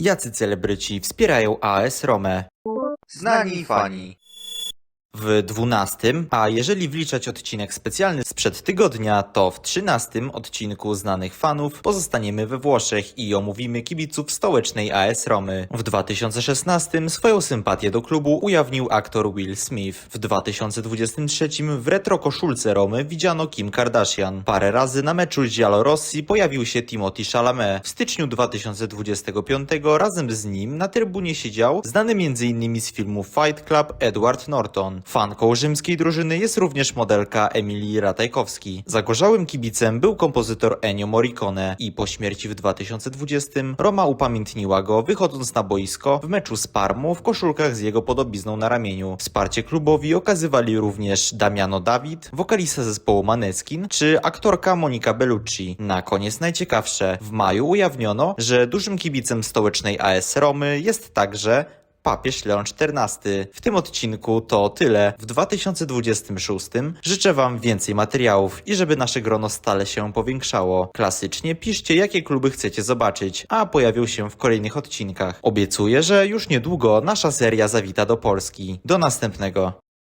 Jacy celebryci wspierają AS Rome? Znani fani. W 12, a jeżeli wliczać odcinek specjalny sprzed tygodnia, to w 13 odcinku znanych fanów pozostaniemy we Włoszech i omówimy kibiców stołecznej AS Romy. W 2016 swoją sympatię do klubu ujawnił aktor Will Smith. W 2023 w retro koszulce Romy widziano Kim Kardashian. Parę razy na meczu Giallo Rossi pojawił się Timothy Chalamet. W styczniu 2025 razem z nim na trybunie siedział znany m.in. z filmu Fight Club Edward Norton. Fanką rzymskiej drużyny jest również modelka Emilii Ratajkowski. Zagorzałym kibicem był kompozytor Ennio Morricone i po śmierci w 2020 Roma upamiętniła go wychodząc na boisko w meczu z Parmą w koszulkach z jego podobizną na ramieniu. Wsparcie klubowi okazywali również Damiano David, wokalista zespołu Maneskin czy aktorka Monika Bellucci. Na koniec najciekawsze. W maju ujawniono, że dużym kibicem stołecznej AS Romy jest także papież Leon XIV. W tym odcinku to tyle. W 2026 życzę Wam więcej materiałów i żeby nasze grono stale się powiększało. Klasycznie piszcie, jakie kluby chcecie zobaczyć, a pojawią się w kolejnych odcinkach. Obiecuję, że już niedługo nasza seria zawita do Polski. Do następnego.